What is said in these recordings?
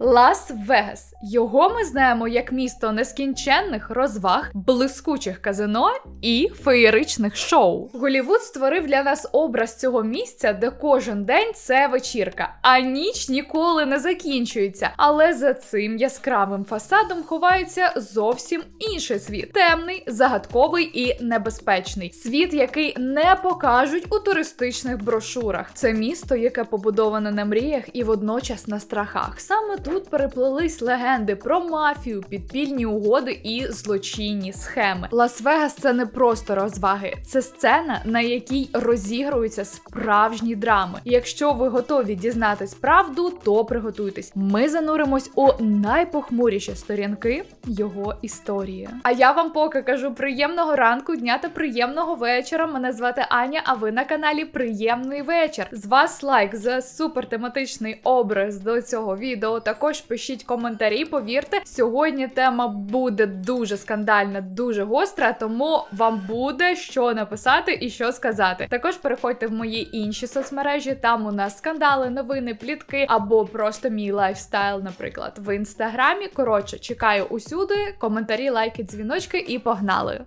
Лас-Вегас. Його ми знаємо як місто нескінченних розваг, блискучих казино і феєричних шоу. Голівуд створив для нас образ цього місця, де кожен день це вечірка, а ніч ніколи не закінчується. Але за цим яскравим фасадом ховається зовсім інший світ: темний, загадковий і небезпечний. Світ, який не покажуть у туристичних брошурах. Це місто, яке побудоване на мріях і водночас на страхах. Саме тут переплелись легенди про мафію, підпільні угоди і злочинні схеми. Лас-Вегас це не просто розваги, це сцена, на якій розігруються справжні драми. Якщо ви готові дізнатись правду, то приготуйтесь. Ми зануримось у найпохмуріші сторінки його історії. А я вам поки кажу приємного ранку, дня та приємного вечора. Мене звати Аня. А ви на каналі Приємний вечір. З вас лайк за супер тематичний образ до цього відео. Також пишіть коментарі. Повірте, сьогодні тема буде дуже скандальна, дуже гостра, тому вам буде що написати і що сказати. Також переходьте в мої інші соцмережі. Там у нас скандали, новини, плітки або просто мій лайфстайл, наприклад, в інстаграмі. Коротше, чекаю усюди. Коментарі, лайки, дзвіночки і погнали.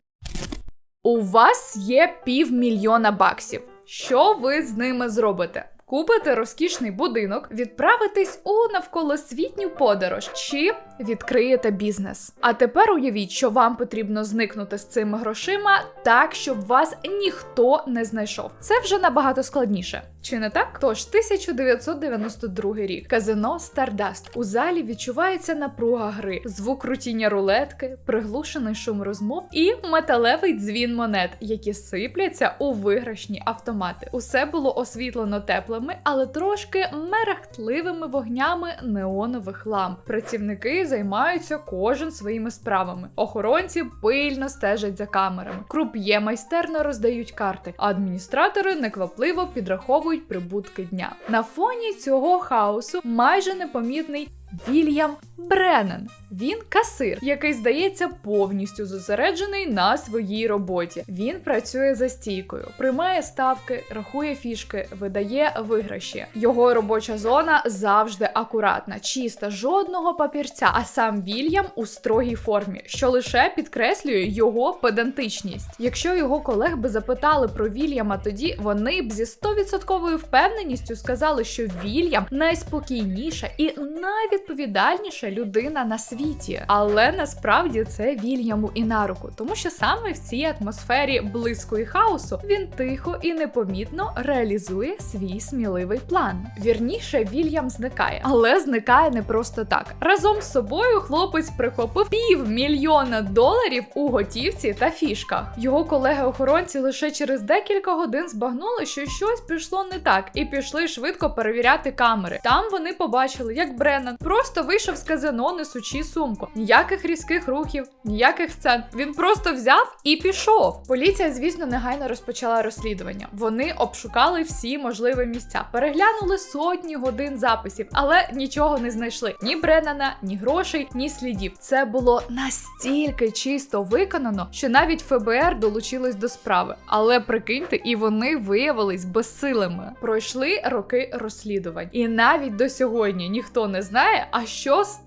У вас є півмільйона баксів. Що ви з ними зробите? Купите розкішний будинок, відправитесь у навколосвітню подорож чи відкриєте бізнес. А тепер уявіть, що вам потрібно зникнути з цими грошима так, щоб вас ніхто не знайшов. Це вже набагато складніше. Чи не так? Тож 1992 рік казино Стардаст у залі відчувається напруга гри, звук крутіння рулетки, приглушений шум розмов і металевий дзвін монет, які сипляться у виграшні автомати. Усе було освітлено теплими, але трошки мерехтливими вогнями неонових ламп. Працівники займаються кожен своїми справами. Охоронці пильно стежать за камерами. Круп'є майстерно роздають карти, а адміністратори неквапливо підраховують прибутки дня. На фоні цього хаосу майже непомітний Вільям Бреннан. Він касир, який здається повністю зосереджений на своїй роботі. Він працює за стійкою, приймає ставки, рахує фішки, видає виграші. Його робоча зона завжди акуратна, чиста, жодного папірця. А сам Вільям у строгій формі, що лише підкреслює його педантичність. Якщо його колег би запитали про Вільяма, тоді вони б зі 100% впевненістю сказали, що Вільям найспокійніша і найвідповідальніша людина на світі. Але насправді це Вільяму і на руку, тому що саме в цій атмосфері блиску і хаосу він тихо і непомітно реалізує свій сміливий план. Вірніше, Вільям зникає, але зникає не просто так. Разом з собою хлопець прихопив півмільйона доларів у готівці та фішках. Його колеги-охоронці лише через декілька годин збагнули, що щось пішло не так, і пішли швидко перевіряти камери. Там вони побачили, як Бреннан просто вийшов з казино, несучи сумку. Ніяких різких рухів, ніяких сцен. Він просто взяв і пішов. Поліція, звісно, негайно розпочала розслідування. Вони обшукали всі можливі місця, переглянули сотні годин записів, але нічого не знайшли: ні Бреннана, ні грошей, ні слідів. Це було настільки чисто виконано, що навіть ФБР долучилось до справи. Але прикиньте, і вони виявились безсилими. Пройшли роки розслідувань, і навіть до сьогодні ніхто не знає, а що сталося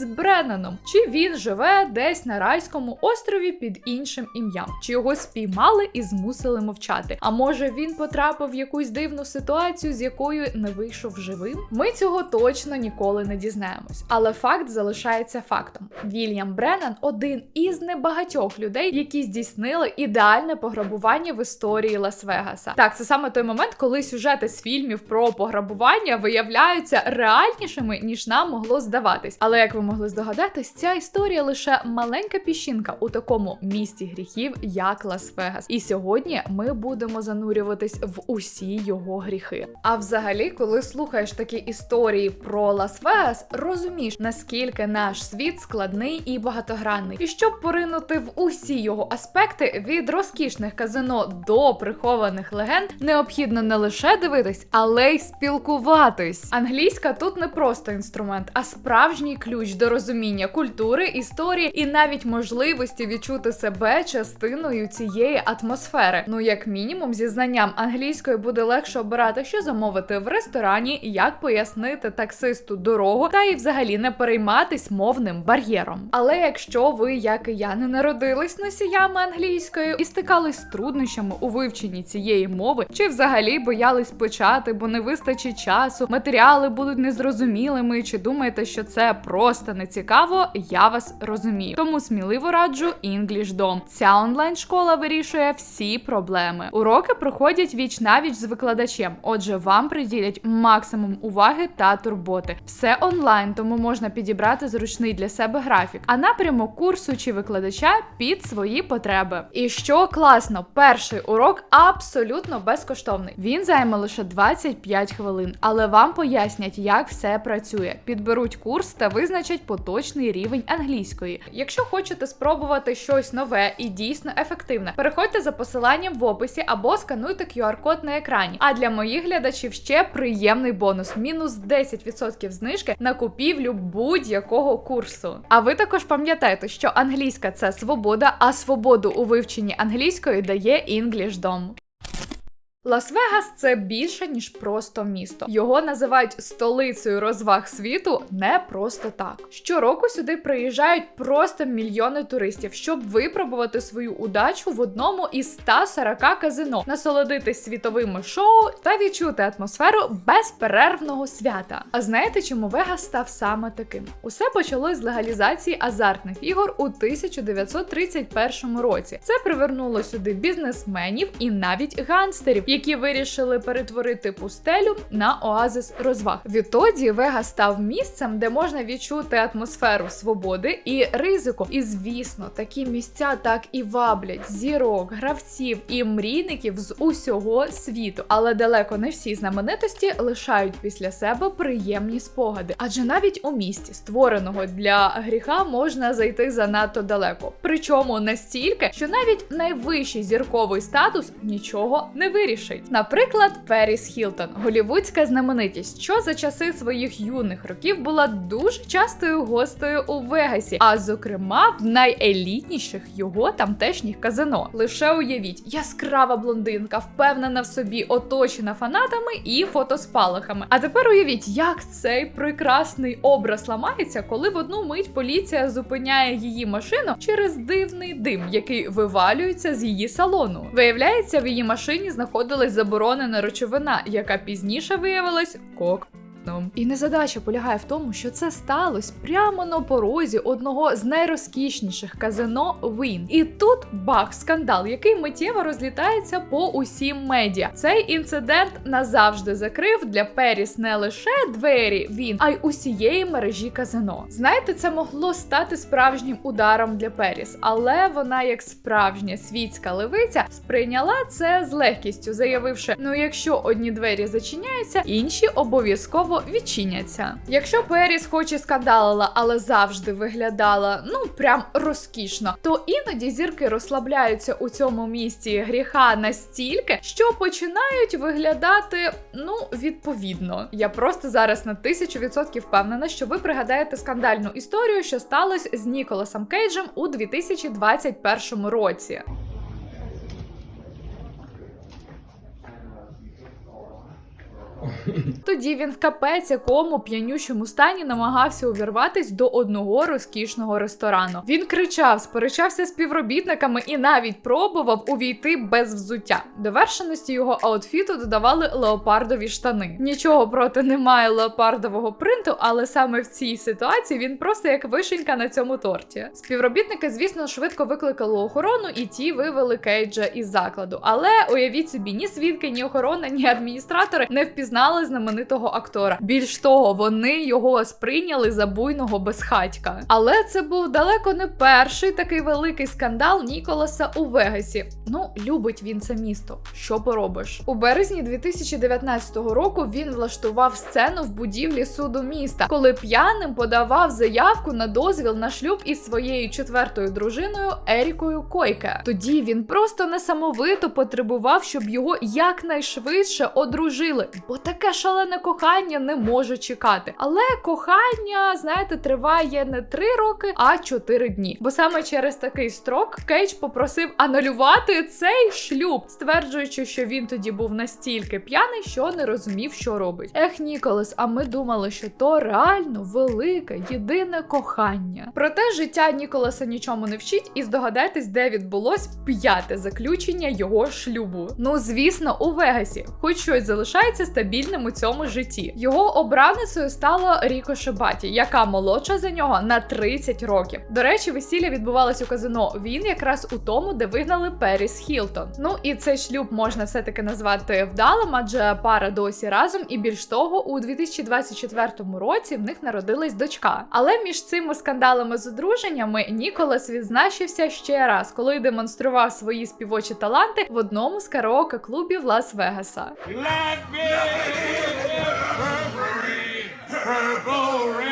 з Бреннаном. Чи він живе десь на райському острові під іншим ім'ям, чи його спіймали і змусили мовчати? А може він потрапив в якусь дивну ситуацію, з якою не вийшов живим? Ми цього точно ніколи не дізнаємось, але факт залишається фактом. Вільям Бреннан один із небагатьох людей, які здійснили ідеальне пограбування в історії Лас-Вегаса. Так, це саме той момент, коли сюжети з фільмів про пограбування виявляються реальнішими ніж нам могло здаватись. Але як ви могли здогадатись, ця історія лише маленька піщинка у такому місті гріхів, як Лас-Вегас. І сьогодні ми будемо занурюватись в усі його гріхи. А взагалі, коли слухаєш такі історії про Лас-Вегас, розумієш, наскільки наш світ складний і багатогранний. І щоб поринути в усі його аспекти від розкішних казино до прихованих легенд, необхідно не лише дивитись, але й спілкуватись. Англійська тут не просто інструмент, а справжній справжній ключ до розуміння культури, історії і навіть можливості відчути себе частиною цієї атмосфери. Ну, як мінімум, зі знанням англійської буде легше обирати, що замовити в ресторані, як пояснити таксисту дорогу, та і взагалі не перейматись мовним бар'єром. Але якщо ви, як і я, не народились носіями англійської і стикались з труднощами у вивченні цієї мови, чи взагалі боялись почати, бо не вистачить часу, матеріали будуть незрозумілими, чи думаєте, що це просто не цікаво, я вас розумію. Тому сміливо раджу English Dom. Ця онлайн-школа вирішує всі проблеми. Уроки проходять віч навіч з викладачем, отже, вам приділять максимум уваги та турботи. Все онлайн, тому можна підібрати зручний для себе графік, а напрямок курсу чи викладача під свої потреби. І що класно, перший урок абсолютно безкоштовний. Він займе лише 25 хвилин, але вам пояснять, як все працює. Підберуть курс та визначать поточний рівень англійської. Якщо хочете спробувати щось нове і дійсно ефективне, переходьте за посиланням в описі або скануйте QR-код на екрані. А для моїх глядачів ще приємний бонус: мінус 10% знижки на купівлю будь-якого курсу. А ви також пам'ятаєте, що англійська це свобода, а свободу у вивченні англійської дає English Dom. Лас-Вегас це більше ніж просто місто. Його називають столицею розваг світу не просто так. Щороку сюди приїжджають просто мільйони туристів, щоб випробувати свою удачу в одному із 140 казино, насолодитись світовими шоу та відчути атмосферу безперервного свята. А знаєте, чому Вегас став саме таким? Усе почалось з легалізації азартних ігор у 1931 році. Це привернуло сюди бізнесменів і навіть гангстерів які вирішили перетворити пустелю на оазис розваг. Відтоді Вега став місцем, де можна відчути атмосферу свободи і ризику. І звісно, такі місця так і ваблять зірок, гравців і мрійників з усього світу. Але далеко не всі знаменитості лишають після себе приємні спогади. Адже навіть у місті, створеного для гріха, можна зайти занадто далеко. Причому настільки, що навіть найвищий зірковий статус нічого не вирішить. Наприклад, Періс Хілтон, голівудська знаменитість, що за часи своїх юних років була дуже частою гостею у Вегасі, а зокрема в найелітніших його тамтешніх казино. Лише уявіть, яскрава блондинка, впевнена в собі, оточена фанатами і фотоспалахами. А тепер уявіть, як цей прекрасний образ ламається, коли в одну мить поліція зупиняє її машину через дивний дим, який вивалюється з її салону. Виявляється, в її машині знаходилась заборонена речовина, яка пізніше виявилась кок. І незадача полягає в тому, що це сталося прямо на порозі одного з найрозкішніших казино Win. І тут бах, скандал, який миттєво розлітається по усім медіа. Цей інцидент назавжди закрив для Періс не лише двері він, а й усієї мережі казино. Знаєте, це могло стати справжнім ударом для Періс, але вона, як справжня світська левиця, сприйняла це з легкістю, заявивши: ну, якщо одні двері зачиняються, інші обов'язково відчиняться. Якщо Періс хоч і скандалила, але завжди виглядала ну прям розкішно, то іноді зірки розслабляються у цьому місці гріха настільки, що починають виглядати ну відповідно. Я просто зараз на тисячу відсотків впевнена, що ви пригадаєте скандальну історію, що сталося з Ніколасом Кейджем у 2021 році. Тоді він в капець якому п'янючому стані намагався увірватись до одного розкішного ресторану. Він кричав, сперечався з співробітниками і навіть пробував увійти без взуття. Довершеності його аутфіту додавали леопардові штани. Нічого проти немає леопардового принту, але саме в цій ситуації він просто як вишенька на цьому торті. Співробітники, звісно, швидко викликали охорону, і ті вивели Кейджа із закладу. Але уявіть собі, ні свідки, ні охорона, ні адміністратори не впізнали знаменитого актора. Більш того, вони його сприйняли за буйного безхатька. Але це був далеко не перший такий великий скандал Ніколаса у Вегасі. Ну, любить він це місто. Що поробиш? У березні 2019 року він влаштував сцену в будівлі суду міста, коли п'яним подавав заявку на дозвіл на шлюб із своєю четвертою дружиною Ерікою Койке. Тоді він просто несамовито потребував, щоб його якнайшвидше одружили, бо отаке шалене кохання не може чекати. Але кохання, знаєте, триває не три роки, а чотири дні. Бо саме через такий строк Кейдж попросив анулювати цей шлюб, стверджуючи, що він тоді був настільки п'яний, що не розумів, що робить. Ех, Ніколас, а ми думали, що то реально велике, єдине кохання. Проте життя Ніколаса нічому не вчить, і здогадайтесь, де відбулось п'яте заключення його шлюбу. Ну, звісно, у Вегасі, хоч щось залишається стабільним у цьому житті. Його обраницею стала Ріко Шибаті, яка молодша за нього на 30 років. До речі, весілля відбувалось у казино. Він якраз у тому, де вигнали Періс Хілтон. Ну і цей шлюб можна все-таки назвати вдалим, адже пара досі разом, і більш того, у 2024 році в них народилась дочка. Але між цими скандалами з одруженнями Ніколас відзначився ще раз, коли демонстрував свої співочі таланти в одному з караоке клубів Лас-Вегаса. Purple rain, purple rain,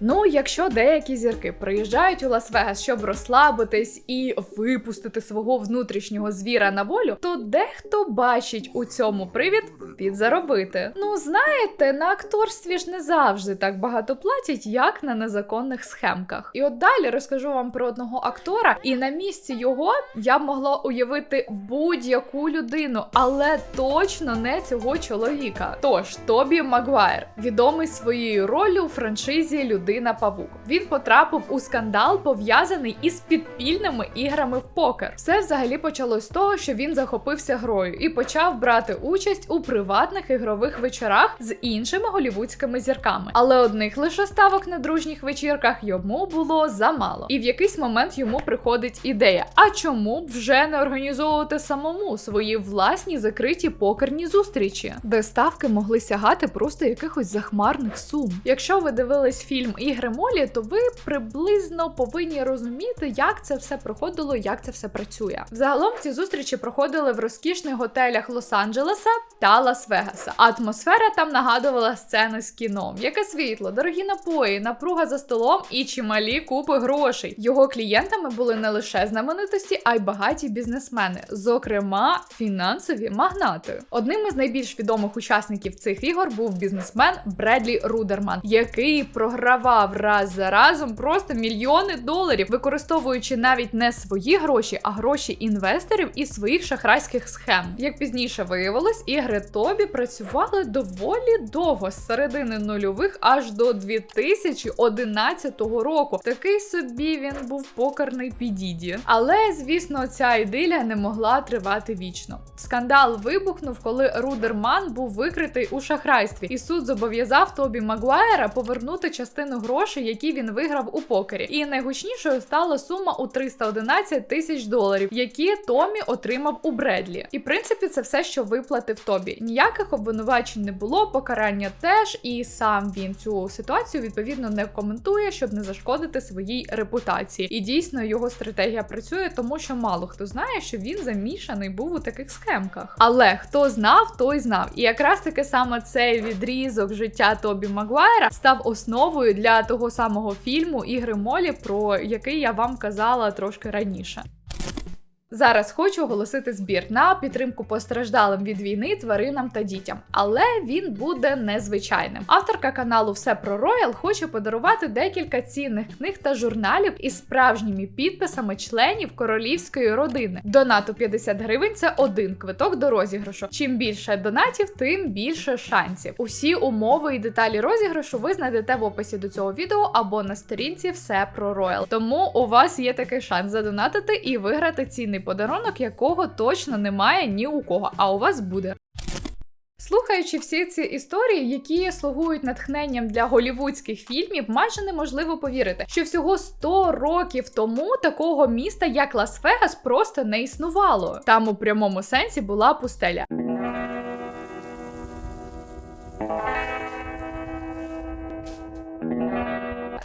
Ну, якщо деякі зірки приїжджають у Лас-Вегас, щоб розслабитись і випустити свого внутрішнього звіра на волю, то дехто бачить у цьому привід підзаробити. Ну, знаєте, на акторстві ж не завжди так багато платять, як на незаконних схемках. І от далі розкажу вам про одного актора, і на місці його я б могла уявити будь-яку людину, але точно не цього чоловіка. Тож Тобі Магуайр, відомий своєю ролью у франшизі Людина Павук. Він потрапив у скандал, пов'язаний із підпільними іграми в покер. Все взагалі почалось з того, що він захопився грою і почав брати участь у приватних ігрових вечорах з іншими голівудськими зірками. Але одних лише ставок на дружніх вечірках йому було замало. І в якийсь момент йому приходить ідея: а чому б вже не організовувати самому свої власні закриті покерні зустрічі, де ставки могли сягати просто якихось захмарних сум. Якщо ви дивились фільм Ігри Молі, то ви приблизно повинні розуміти, як це все проходило, як це все працює. Загалом ці зустрічі проходили в розкішних готелях Лос-Анджелеса та Лас-Вегаса. Атмосфера там нагадувала сцени з кіно, яке світло, дорогі напої, напруга за столом і чималі купи грошей. Його клієнтами були не лише знаменитості, а й багаті бізнесмени, зокрема фінансові магнати. Одним із найбільш відомих учасників цих ігор був бізнесмен Бредлі Рудерман, який програвав раз за разом просто мільйони доларів, використовуючи навіть не свої гроші, а гроші інвесторів і своїх шахрайських схем. Як пізніше виявилось, ігри Тобі працювали доволі довго з середини нульових аж до 2011 року. Такий собі він був покерний підіді. Але звісно, ця ідилія не могла тривати вічно. Скандал вибухнув, коли Рудерман був викритий у шахрайстві, і суд зобов'язав Тобі Магуайра повернути частину грошей, які він виграв у покері. І найгучнішою стала сума у 311 тисяч доларів, які Томі отримав у Бредлі. І в принципі, це все, що виплатив Тобі. Ніяких обвинувачень не було, покарання теж, і сам він цю ситуацію відповідно не коментує, щоб не зашкодити своїй репутації. І дійсно його стратегія працює, тому що мало хто знає, що він замішаний був у таких схемках. Але хто знав, той знав. І якраз таки саме цей відрізок життя Тобі Магуайра став основою для того самого фільму Ігри Молі, про який я вам казала трошки раніше. Зараз хочу оголосити збір на підтримку постраждалим від війни тваринам та дітям, але він буде незвичайним. Авторка каналу Все про Роял хоче подарувати декілька цінних книг та журналів із справжніми підписами членів королівської родини. Донату 50 гривень це один квиток до розіграшу. Чим більше донатів, тим більше шансів. Усі умови і деталі розіграшу ви знайдете в описі до цього відео або на сторінці Все про Роял. Тому у вас є такий шанс задонатити і виграти цінний подарунок, якого точно немає ні у кого, а у вас буде. Слухаючи всі ці історії, які слугують натхненням для голівудських фільмів, майже неможливо повірити, що всього 100 років тому такого міста, як Лас-Вегас, просто не існувало. Там у прямому сенсі була пустеля.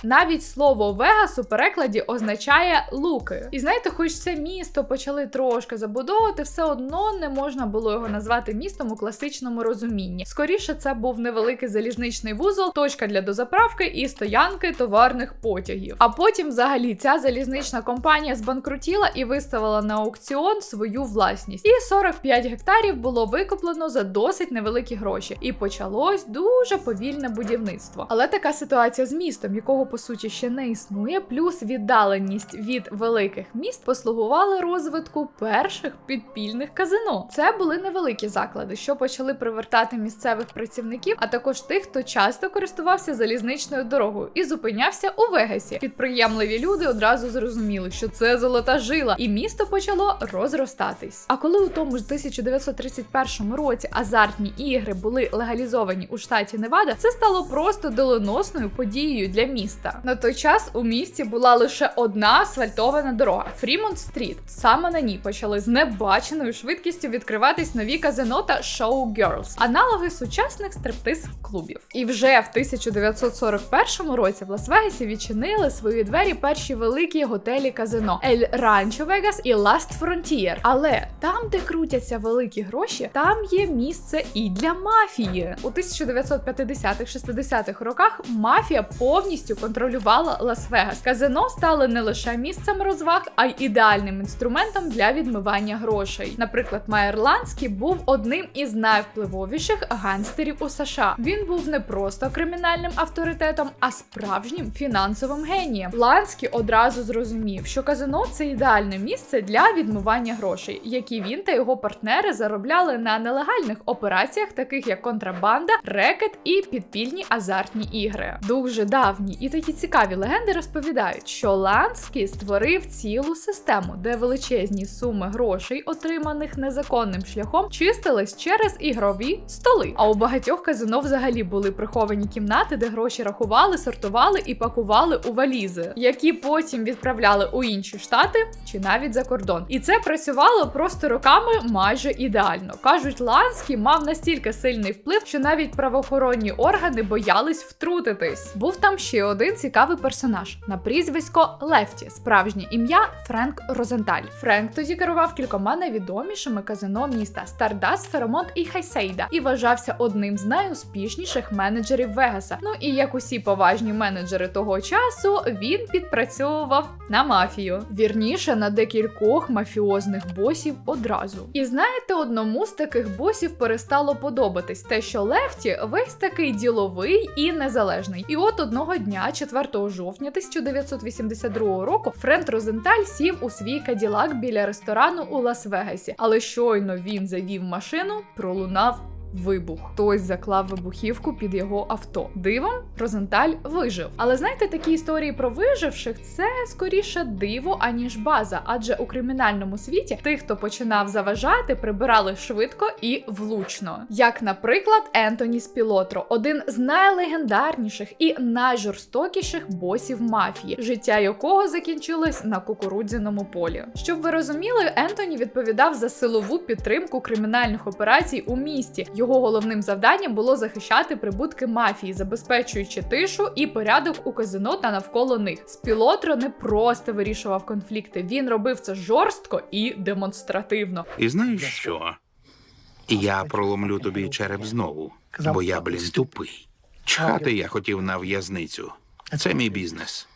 Навіть слово Вегас у перекладі означає луки. І знаєте, хоч це місто почали трошки забудовувати, все одно не можна було його назвати містом у класичному розумінні. Скоріше, це був невеликий залізничний вузол, точка для дозаправки і стоянки товарних потягів. А потім, взагалі, ця залізнична компанія збанкрутіла і виставила на аукціон свою власність. І 45 гектарів було викуплено за досить невеликі гроші. І почалось дуже повільне будівництво. Але така ситуація з містом, якого по суті ще не існує, плюс віддаленість від великих міст послугували розвитку перших підпільних казино. Це були невеликі заклади, що почали привертати місцевих працівників, а також тих, хто часто користувався залізничною дорогою і зупинявся у Вегасі. Підприємливі люди одразу зрозуміли, що це золота жила, і місто почало розростатись. А коли у тому ж 1931 році азартні ігри були легалізовані у штаті Невада, це стало просто доленосною подією для міста. На той час у місті була лише одна асфальтована дорога Фрімонт Стріт. Саме на ній почали з небаченою швидкістю відкриватись нові казино та шоу Girls, аналоги сучасних стриптиз клубів. І вже в 1941 році в Лас-Вегасі відчинили свої двері перші великі готелі казино Ель Ранчо Вегас і Last Frontier. Але там, де крутяться великі гроші, там є місце і для мафії. У 1950-60-х роках мафія повністю контролювала Лас-Вегас. Казино стали не лише місцем розваг, а й ідеальним інструментом для відмивання грошей. Наприклад, Майер Ланський був одним із найвпливовіших гангстерів у США. Він був не просто кримінальним авторитетом, а справжнім фінансовим генієм. Ланський одразу зрозумів, що казино це ідеальне місце для відмивання грошей, які він та його партнери заробляли на нелегальних операціях, таких як контрабанда, рекет і підпільні азартні ігри. Дуже давні і такі цікаві легенди розповідають, що Ланський створив цілу систему, де величезні суми грошей, отриманих незаконним шляхом, чистились через ігрові столи. А у багатьох казино взагалі були приховані кімнати, де гроші рахували, сортували і пакували у валізи, які потім відправляли у інші штати чи навіть за кордон. І це працювало просто роками майже ідеально. кажуть, Ланський мав настільки сильний вплив, що навіть правоохоронні органи боялись втрутитись. Був там ще один цікавий персонаж на прізвисько Лефті, справжнє ім'я Френк Розенталь. Френк тоді керував кількома найвідомішими казино міста Стардас, Феромонт і Хайсейда і вважався одним з найуспішніших менеджерів Вегаса. Ну і як усі поважні менеджери того часу, він підпрацьовував на мафію. Вірніше на декількох мафіозних босів одразу. І знаєте, одному з таких босів перестало подобатись те, що Лефті весь такий діловий і незалежний. І от одного дня, 4 жовтня 1982 року, Френд Розенталь сів у свій каділак біля ресторану у Лас-Вегасі. Але щойно він завів машину, пролунав. Вибух. Хтось заклав вибухівку під його авто. Дивом Розенталь вижив. Але знаєте, такі історії про виживших це скоріше диво, аніж база. Адже у кримінальному світі тих, хто починав заважати, прибирали швидко і влучно. Як, наприклад, Ентоні Спілотро, один з найлегендарніших і найжорстокіших босів мафії, життя якого закінчилось на кукурудзяному полі. Щоб ви розуміли, Ентоні відповідав за силову підтримку кримінальних операцій у місті. Його головним завданням було захищати прибутки мафії, забезпечуючи тишу і порядок у казино та навколо них. Спілотро не просто вирішував конфлікти, він робив це жорстко і демонстративно. І знаєш що? Я проломлю тобі череп знову, бо я, блін, тупий. Чхати я хотів на в'язницю. Це мій бізнес.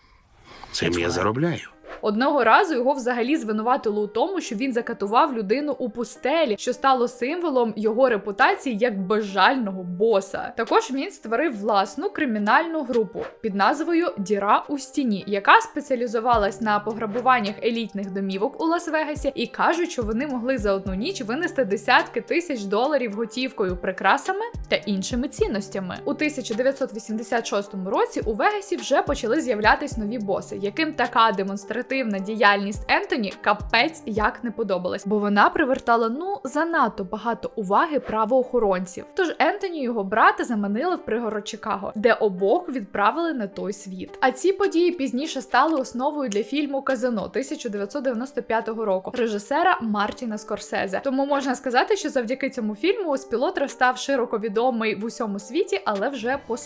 Цим я заробляю. Одного разу його взагалі звинуватили у тому, що він закатував людину у пустелі, що стало символом його репутації як безжального боса. Також він створив власну кримінальну групу під назвою Діра у стіні, яка спеціалізувалась на пограбуваннях елітних домівок у Лас-Вегасі, і кажуть, що вони могли за одну ніч винести десятки тисяч доларів готівкою, прикрасами та іншими цінностями. У 1986 році у Вегасі вже почали з'являтись нові боси, яким така демонстративна діяльність Ентоні капець як не подобалась, бо вона привертала ну занадто багато уваги правоохоронців. Тож Ентоні його брата заманили в пригород Чикаго, де обох відправили на той світ. А ці події пізніше стали основою для фільму Казино 1995 року режисера Мартіна Скорсезе. Тому можна сказати, що завдяки цьому фільму Спілотра став широко відомий в усьому світі, але вже по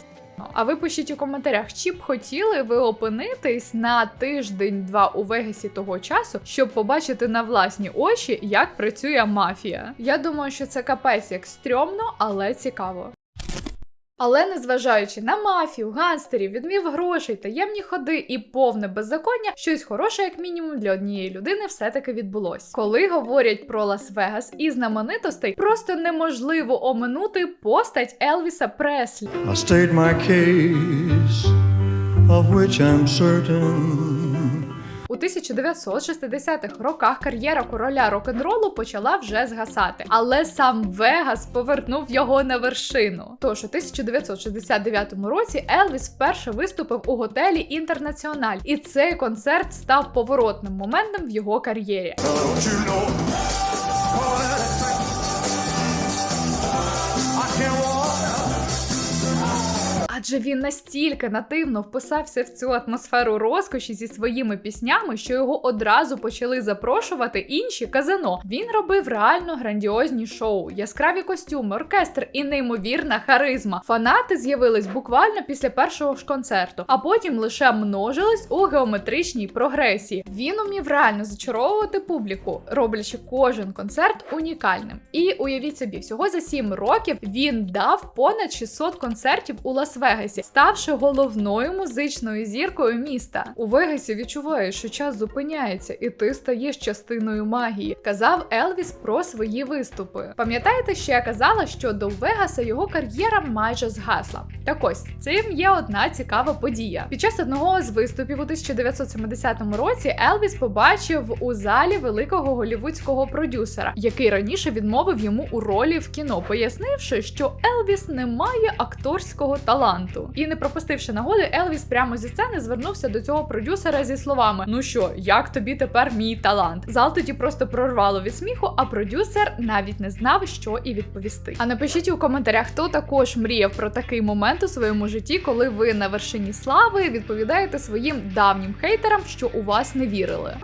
а ви пишіть у коментарях, чи б хотіли ви опинитись на тиждень-два у Вегасі того часу, щоб побачити на власні очі, як працює мафія. Я думаю, що це капець як стрьомно, але цікаво. Але незважаючи на мафію, ганстерів, відмів грошей, таємні ходи і повне беззаконня, щось хороше, як мінімум, для однієї людини все-таки відбулось. Коли говорять про Лас-Вегас і знаменитостей, просто неможливо оминути постать Елвіса Преслі. I state my case, of which I'm certain. У 1960-х роках кар'єра короля рок-н-ролу почала вже згасати, але сам Вегас повернув його на вершину. Тож у 1969 році Елвіс вперше виступив у готелі Інтернаціональ, і цей концерт став поворотним моментом в його кар'єрі. Адже він настільки нативно вписався в цю атмосферу розкоші зі своїми піснями, що його одразу почали запрошувати інші казино. Він робив реально грандіозні шоу, яскраві костюми, оркестр і неймовірна харизма. Фанати з'явились буквально після першого ж концерту, а потім лише множились у геометричній прогресії. Він умів реально зачаровувати публіку, роблячи кожен концерт унікальним. І уявіть собі, всього за 7 років він дав понад 600 концертів у Лас-Вегасі, ставши головною музичною зіркою міста. У Вегасі відчуваєш, що час зупиняється, і ти стаєш частиною магії, казав Елвіс про свої виступи. Пам'ятаєте, що я казала, що до Вегаса його кар'єра майже згасла. Так ось цим є одна цікава подія. Під час одного з виступів у 1970 році Елвіс побачив у залі великого голівудського продюсера, який раніше відмовив йому у ролі в кіно, пояснивши, що Елвіс не має акторського таланту. І не пропустивши нагоди, Елвіс прямо зі сцени звернувся до цього продюсера зі словами: Ну що, як тобі тепер мій талант? Зал тоді просто прорвало від сміху, а продюсер навіть не знав, що і відповісти. А напишіть у коментарях, хто також мріяв про такий момент у своєму житті, коли ви на вершині слави відповідаєте своїм давнім хейтерам, що у вас не вірили.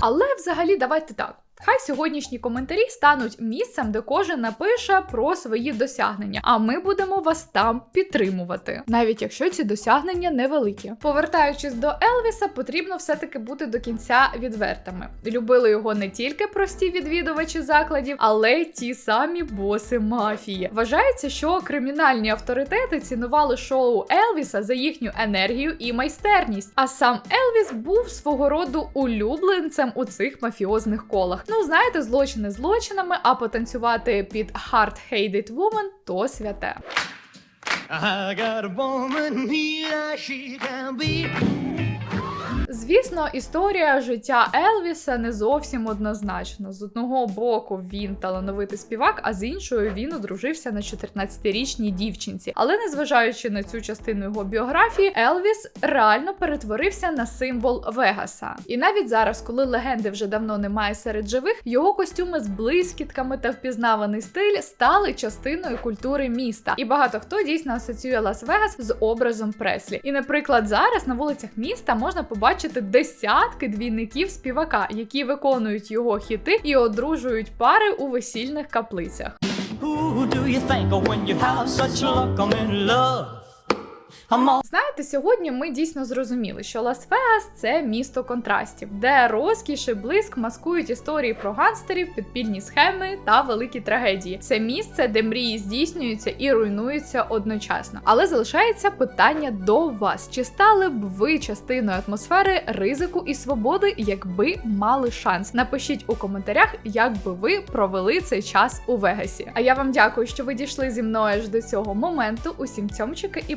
Але взагалі давайте так. Хай сьогоднішні коментарі стануть місцем, де кожен напише про свої досягнення, а ми будемо вас там підтримувати, навіть якщо ці досягнення невеликі. Повертаючись до Елвіса, потрібно все-таки бути до кінця відвертими. Любили його не тільки прості відвідувачі закладів, але й ті самі боси мафії. Вважається, що кримінальні авторитети цінували шоу Елвіса за їхню енергію і майстерність. А сам Елвіс був свого роду улюбленцем у цих мафіозних колах. Ну, знаєте, злочини злочинами, а потанцювати під Hard Hated Woman – то святе. I got a woman here, she can be. Звісно, історія життя Елвіса не зовсім однозначна. З одного боку він талановитий співак, а з іншої він одружився на 14-річній дівчинці. Але незважаючи на цю частину його біографії, Елвіс реально перетворився на символ Вегаса. І навіть зараз, коли легенди вже давно немає серед живих, його костюми з блискітками та впізнаваний стиль стали частиною культури міста. І багато хто дійсно асоціює Лас-Вегас з образом Преслі. І, наприклад, зараз на вулицях міста можна побачити десятки двійників співака, які виконують його хіти і одружують пари у весільних каплицях. Who do you think when you have such luck? I'm in love. Знаєте, сьогодні ми дійсно зрозуміли, що Лас-Вегас це місто контрастів, де розкіш і блиск маскують історії про гангстерів, підпільні схеми та великі трагедії. Це місце, де мрії здійснюються і руйнуються одночасно. Але залишається питання до вас: чи стали б ви частиною атмосфери ризику і свободи, якби мали шанс? Напишіть у коментарях, як би ви провели цей час у Вегасі. А я вам дякую, що ви дійшли зі мною аж до цього моменту. Усім цьомчики і